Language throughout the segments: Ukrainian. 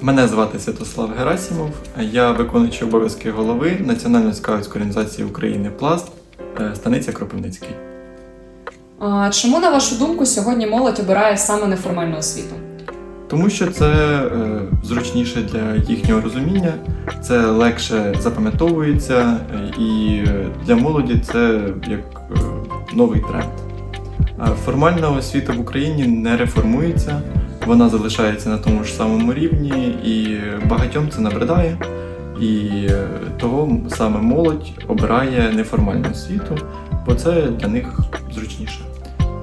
Мене звати Святослав Герасімов. Я виконуючий обов'язки голови Національної скаутської організації України Пласт, е, станиця Кропивницький. А чому, на вашу думку, сьогодні молодь обирає саме неформальну освіту? Тому що це е, зручніше для їхнього розуміння, це легше запам'ятовується, е, і для молоді це як е, новий тренд. Формальна освіта в Україні не реформується, вона залишається на тому ж самому рівні, і багатьом це набридає. І е, того саме молодь обирає неформальну освіту, бо це для них зручніше.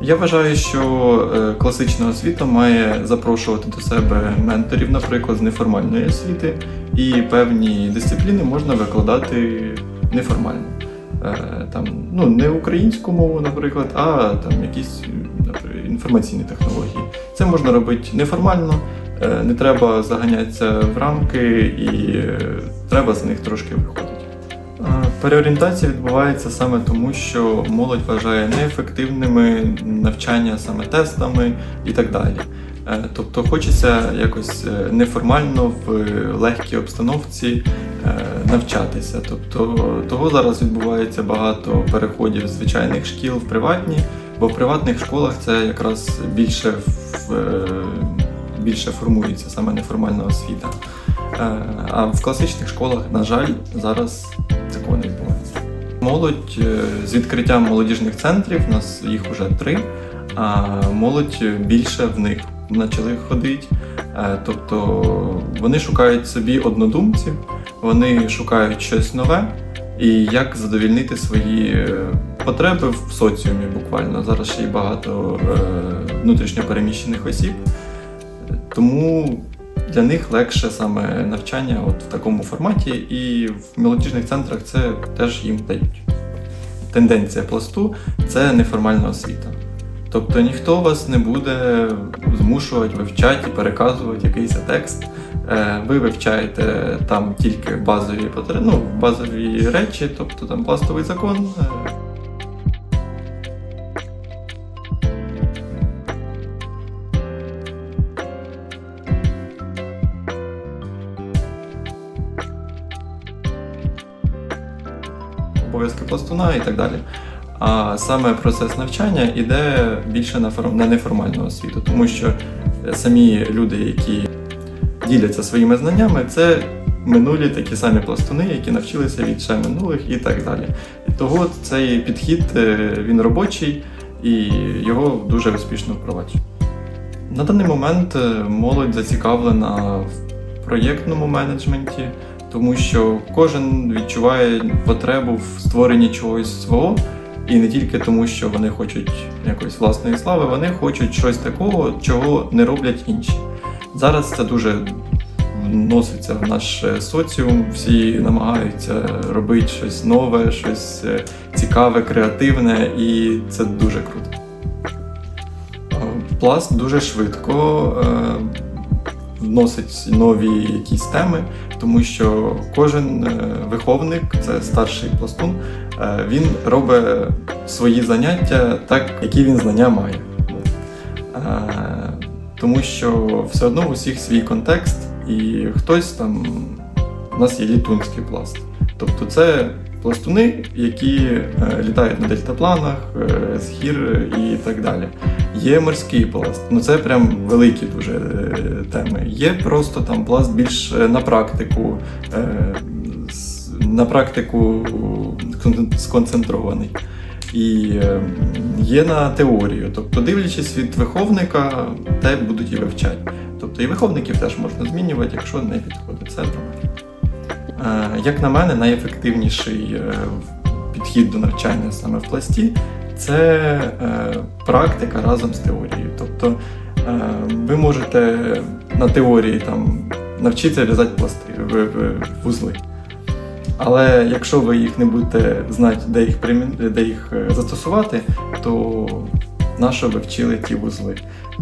Я вважаю, що е, класична освіта має запрошувати до себе менторів, наприклад, з неформальної освіти, і певні дисципліни можна викладати неформально. Е, Там, ну, не українську мову, наприклад, а там якісь інформаційні технології. Це можна робити неформально, е, не треба заганятися в рамки і е, треба з них трошки виходити. Переорієнтація відбувається саме тому, що молодь вважає неефективними навчання саме тестами і так далі. Е, Тобто хочеться якось неформально в легкій обстановці навчатися. Тобто того зараз відбувається багато переходів з звичайних шкіл в приватні, бо в приватних школах це якраз більше е, більше формується саме неформальна освіта. Е, А в класичних школах, на жаль, зараз такого не відбувається. Молодь е, з відкриттям молодіжних центрів, у нас їх вже три, а молодь більше в них почали ходити. Тобто вони шукають собі однодумців, вони шукають щось нове і як задовільнити свої потреби в соціумі буквально. Зараз ще й багато е, внутрішньопереміщених осіб. Тому для них легше саме навчання от в такому форматі, і в молодіжних центрах це теж їм дають. Тенденція пласту це неформальна освіта. Тобто ніхто вас не буде змушувати вивчати і переказувати якийсь текст. Е, Ви вивчаєте там тільки базові ну, базові речі, тобто там пластовий закон. Обов'язки пластуна і так далі. А саме процес навчання йде більше на, на неформальну освіту, тому що самі люди, які діляться своїми знаннями, це минулі такі самі пластуни, які навчилися від ще минулих і так далі. І того цей підхід е, він робочий і його дуже успішно впроваджують. На даний момент е, молодь зацікавлена в проєктному менеджменті, тому що кожен відчуває потребу в створенні чогось свого, і не тільки тому, що вони хочуть якоїсь власної слави, вони хочуть щось такого, чого не роблять інші. Зараз це дуже вноситься в наш е, соціум, всі намагаються робити щось нове, щось е, цікаве, креативне, і це дуже круто. Е, Пласт дуже швидко вносить нові якісь теми, тому що кожен е, виховник, це старший пластун, е, він робить свої заняття так, які він знання має. Е, Тому що все одно у всіх свій контекст, і хтось там у нас є літунський пласт. Тобто це пластуни, які е, літають на дельтапланах, е, з гір і так далі. Є морський пласт, ну це прям великі дуже е, теми. Є просто там пласт більш е, на практику, е, на практику сконцентрований. І е, є на теорію. Тобто, дивлячись від виховника, те будуть і вивчати. Тобто і виховників теж можна змінювати, якщо не підходить. Це. Е, Як на мене, найефективніший е, підхід до навчання саме в пласті це е, практика разом з теорією. Тобто е, ви можете на теорії там, навчитися в'язати пласти, вузли. Але якщо ви їх не будете знати, де їх, де їх е, застосувати, то на що ви вчили ті вузли?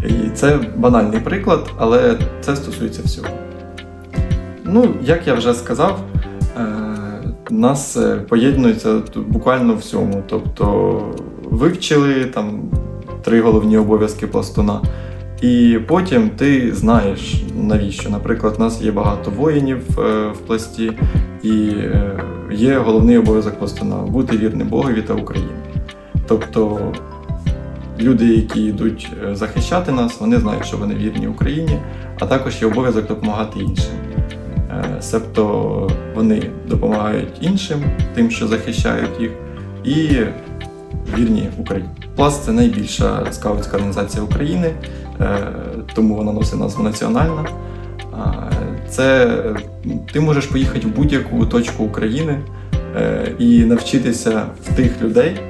І це банальний приклад, але це стосується всього. Ну, як я вже сказав, е, нас е, поєднується буквально всьому. Тобто вивчили там три головні обов'язки пластуна. І потім ти знаєш навіщо. Наприклад, у нас є багато воїнів е, в пласті, і е, є головний обов'язок пластуна бути вірним Богові та Україні. Тобто люди, які йдуть захищати нас, вони знають, що вони вірні Україні, а також є обов'язок допомагати іншим. Е, Себто вони допомагають іншим, тим, що захищають їх, і вірні Україні. Пласт це найбільша скаутська організація України, е, тому вона носить назву національна. Це е, ти можеш поїхати в будь-яку точку України і навчитися в тих людей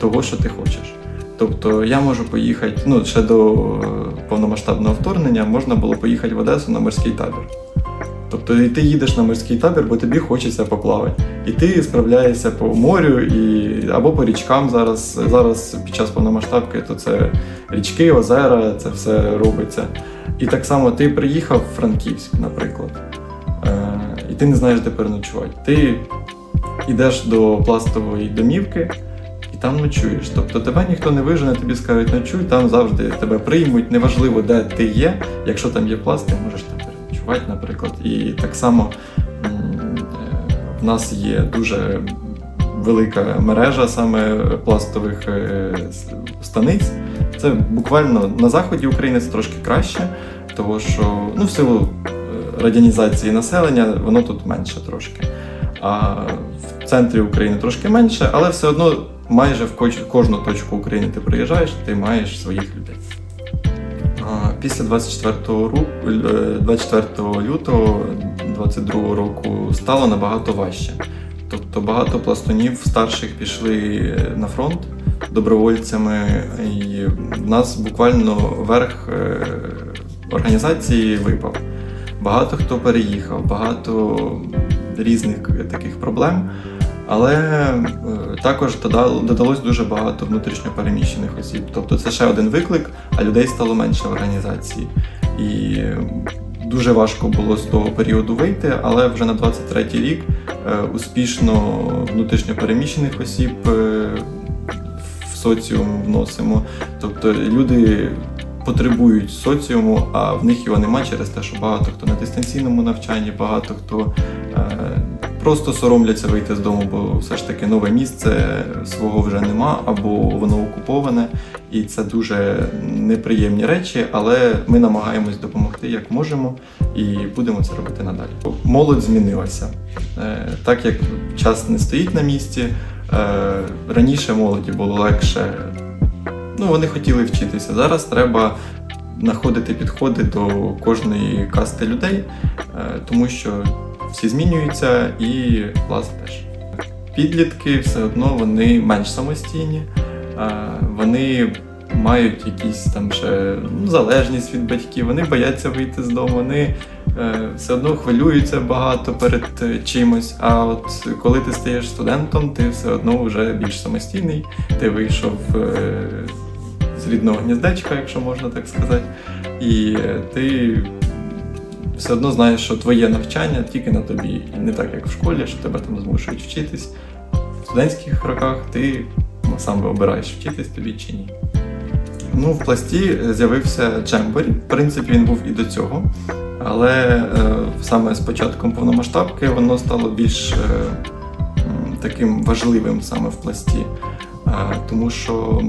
того, що ти хочеш. Тобто я можу поїхати, ну ще до повномасштабного вторгнення можна було поїхати в Одесу на морський табір. Тобто і ти їдеш на морський табір, бо тобі хочеться поплавати. І ти справляєшся по морю і, або по річкам зараз. Зараз під час повномасштабки то це річки, озера, це все робиться. І так само ти приїхав в Франківськ, наприклад, е, і ти не знаєш, де переночувати. Ти йдеш до пластової домівки і там ночуєш. Тобто тебе ніхто не вижене, тобі скажуть ночуй, там завжди тебе приймуть, неважливо, де ти є. Якщо там є пласт, ти можеш там наприклад. І так само е, в нас є дуже велика мережа саме пластових е, станиць. Це буквально на заході України це трошки краще, тому що ну, в силу е, радянізації населення воно тут менше трошки. А в центрі України трошки менше, але все одно майже в кожну точку України ти приїжджаєш, ти маєш своїх людей. Після 24 ру- е, 24 лютого 22 року стало набагато важче. Тобто багато пластунів старших пішли на фронт добровольцями, і в нас буквально верх е, організації випав. Багато хто переїхав, багато різних таких проблем. Але е, також дода- додалось дуже багато внутрішньопереміщених осіб. Тобто це ще один виклик, а людей стало менше в організації. І дуже важко було з того періоду вийти, але вже на 23-й рік е, успішно внутрішньопереміщених осіб е, в соціум вносимо. Тобто люди потребують соціуму, а в них його нема через те, що багато хто на дистанційному навчанні, багато хто просто соромляться вийти з дому, бо все ж таки нове місце свого вже нема, або воно окуповане, і це дуже неприємні речі, але ми намагаємось допомогти як можемо і будемо це робити надалі. Молодь змінилася. Е, Так як час не стоїть на місці, е, раніше молоді було легше. Ну, вони хотіли вчитися. Зараз треба знаходити підходи до кожної касти людей, е, тому що всі змінюються і клас теж. Підлітки все одно вони менш самостійні, вони мають якісь там ще ну, залежність від батьків, вони бояться вийти з дому, вони е, все одно хвилюються багато перед е, чимось. А от коли ти стаєш студентом, ти все одно вже більш самостійний, ти вийшов е, з рідного гніздечка, якщо можна так сказати, і ти все одно знаєш, що твоє навчання тільки на тобі, і не так, як в школі, що тебе там змушують вчитись. В студентських роках ти сам обираєш вчитись тобі чи ні. Ну, в пласті з'явився Джемборі. В принципі, він був і до цього. Але е, саме з початком повномасштабки воно стало більш е, таким важливим саме в пласті, е, тому що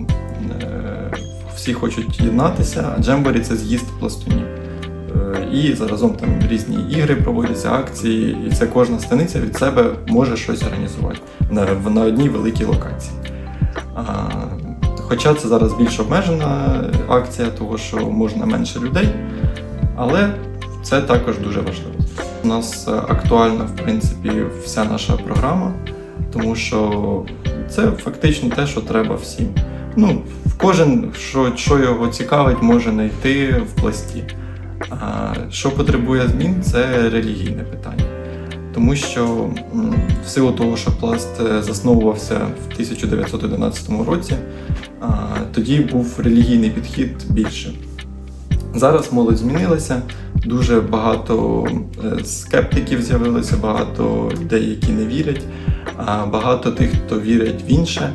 е, всі хочуть єднатися, а Джемборі це з'їзд пластунів. І заразом там різні ігри проводяться, акції, і це кожна станиця від себе може щось організувати на, на одній великій локації. А, Хоча це зараз більш обмежена акція, того що можна менше людей, але це також дуже важливо. У нас актуальна, в принципі, вся наша програма, тому що це фактично те, що треба всім. Ну, кожен, що, що його цікавить, може знайти в пласті. Що потребує змін, це релігійне питання. Тому що в силу того, що пласт е, засновувався в 1911 році, тоді був релігійний підхід більше. Зараз молодь змінилася, дуже багато е, скептиків з'явилося, багато людей, які не вірять, багато тих, хто вірять в інше.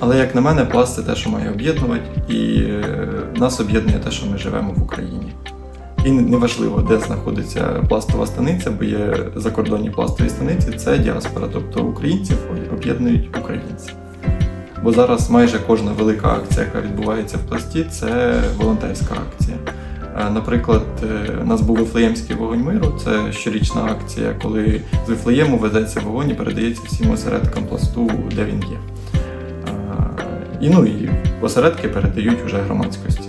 Але як на мене, пласт це те, що має об'єднувати, і е, нас об'єднує те, що ми живемо в Україні. І неважливо, де знаходиться пластова станиця, бо є закордонні пластові станиці, це діаспора, тобто українців об'єднують українці. Бо зараз майже кожна велика акція, яка відбувається в пласті, це волонтерська акція. Е, Наприклад, е, у нас був Вифлеємський вогонь миру. Це щорічна акція, коли з Вифлеєму везеться вогонь і передається всім осередкам пласту, де він є. І ну і осередки передають вже громадськості.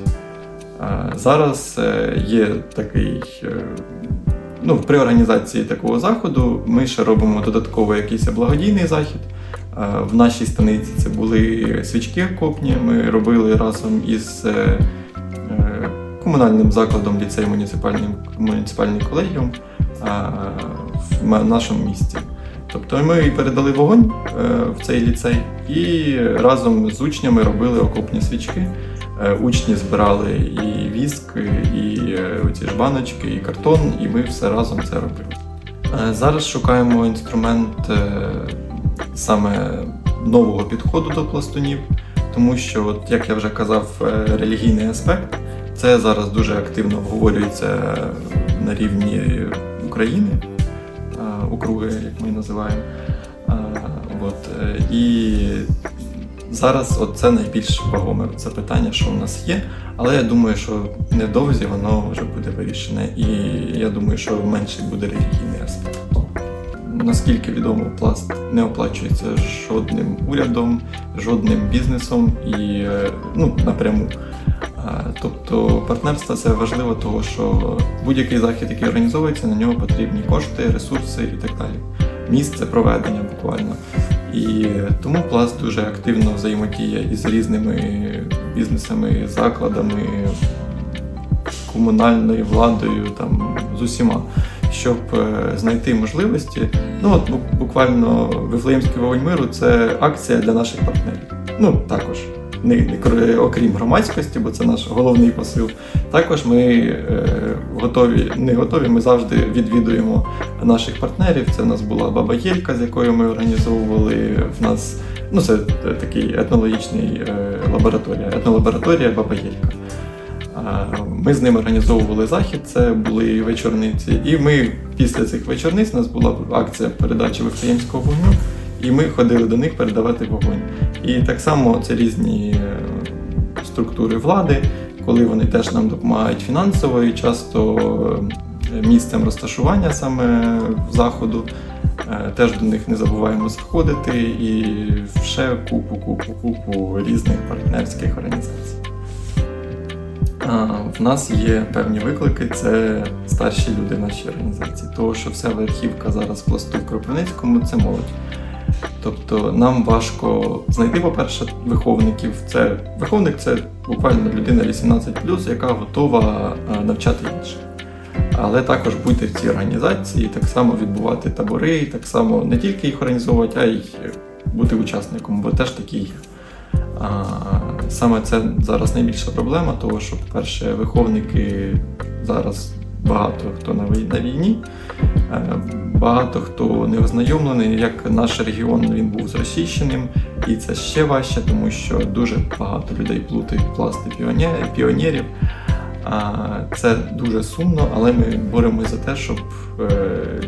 Е, Зараз е, є такий. е, Ну, при організації такого заходу ми ще робимо додатково якийсь благодійний захід. В нашій станиці це були свічки окопні. Ми робили разом із комунальним закладом ліцей муніципальним муніципальний колегіум в нашому місті. Тобто ми передали вогонь е, в цей ліцей і разом з учнями робили окопні свічки. Е, Учні збирали і віск, і е, оці ж баночки, і картон, і ми все разом це робили. Зараз шукаємо інструмент саме нового підходу до пластунів, тому що, от, як я вже казав, релігійний аспект це зараз дуже активно обговорюється на рівні України, округи, як ми її називаємо. От, е, і зараз от це найбільш вагоме це питання, що в нас є. Але я думаю, що невдовзі воно вже буде вирішене, і я думаю, що менше буде релігійний аспект. Наскільки відомо, пласт не оплачується жодним урядом, жодним бізнесом і е, ну, напряму. Тобто партнерство це важливо, тому що будь-який захід, який організовується, на нього потрібні кошти, ресурси і так далі. Місце проведення буквально. І тому пласт дуже активно взаємодіє із різними бізнесами, закладами, комунальною владою, там з усіма, щоб е, знайти можливості. Ну от буквально Вифлеємський вогонь миру це акція для наших партнерів. Ну також. Не, не окрім громадськості, бо це наш головний посил. Також ми е, готові, не готові, ми завжди відвідуємо наших партнерів. Це в нас була баба Єлька, з якою ми організовували в нас. Ну, це такий етнологічний е, лабораторія, етнолабораторія Баба Єлька. Ми з ними організовували захід, це були вечорниці. І ми після цих вечорниць у нас була акція передачі Вифлеємського вогню, і ми ходили до них передавати вогонь. І так само це різні е, структури влади, коли вони теж нам допомагають фінансово і часто е, місцем розташування саме заходу. Е, Теж до них не забуваємо заходити і ще купу, купу, купу різних партнерських організацій. В нас є певні виклики, це старші люди в нашій організації. Того, що вся верхівка зараз пласту в Кропивницькому це молодь. Тобто нам важко знайти, по-перше, виховників. Це виховник це буквально людина 18+, яка готова е, навчати інших. Але також бути в цій організації, так само відбувати табори, так само не тільки їх організовувати, а й бути учасником, бо теж такі є. Саме це зараз найбільша проблема, тому що, по-перше, виховники зараз багато хто на вій- на війні, е, багато хто не ознайомлений, як наш регіон він був зросійщеним, і це ще важче, тому що дуже багато людей плутають пласти піонерів. Це дуже сумно, але ми боремося за те, щоб е,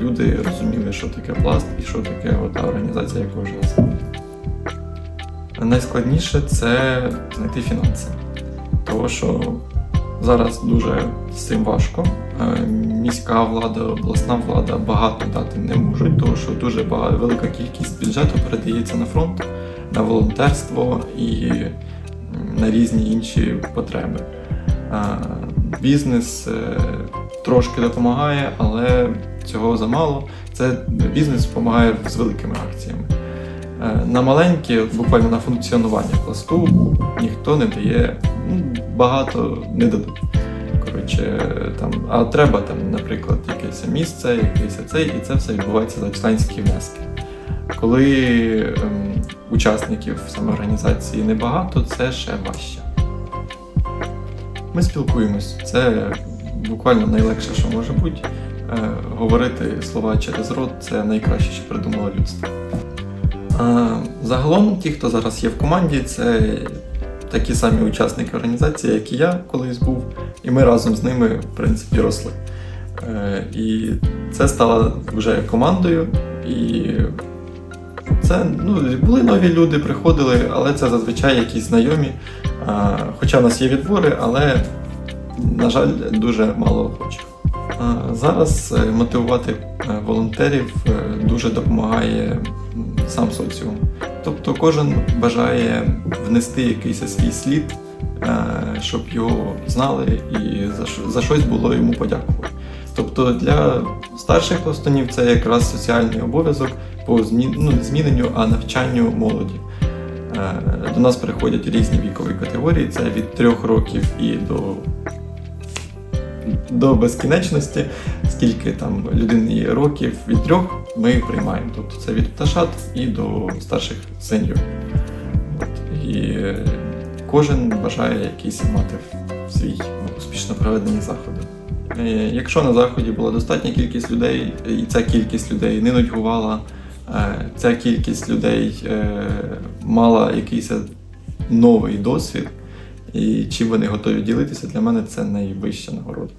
люди розуміли, що таке пласт і що таке та організація, яка вже існує. Найскладніше це знайти фінанси. Тому що зараз дуже з цим важко. Е, Міська влада, обласна влада багато дати не можуть, тому що дуже багато, велика кількість бюджету передається на фронт, на волонтерство і на різні інші потреби. Е, Бізнес е, трошки допомагає, але цього замало. Це бізнес допомагає з великими акціями. На маленькі, буквально на функціонування пласту, ніхто не дає, ну, багато не дадуть. Коротше, там, а треба там, наприклад, якесь місце, якесь цей, і це все відбувається за членські внески. Коли ем, учасників самоорганізації небагато, це ще важче. Ми спілкуємось. Це буквально найлегше, що може бути. Е, говорити слова через рот це найкраще, що придумало людство. А, Загалом, ті, хто зараз є в команді, це такі самі учасники організації, як і я колись був, і ми разом з ними, в принципі, росли. Е, І це стало вже командою. І це ну, були нові люди, приходили, але це зазвичай якісь знайомі. Хоча в нас є відбори, але, на жаль, дуже мало охочих. Зараз е, мотивувати е, волонтерів дуже допомагає сам соціум. Тобто кожен бажає внести якийсь свій слід, е, щоб його знали і за, щось було йому подякувати. Тобто для старших пластунів це якраз соціальний обов'язок по змін, ну, не зміненню, а навчанню молоді. Е, До нас приходять різні вікові категорії, це від трьох років і до, до безкінечності, скільки там людині років від трьох ми приймаємо. Тобто це від пташат і до старших сеньорів. І кожен бажає якийсь мати свій успішно проведені заходи. Е, Якщо на заході була достатня кількість людей, і ця кількість людей не нудьгувала, е, ця кількість людей е, мала якийсь новий досвід, і чим вони готові ділитися, для мене це найвища нагорода.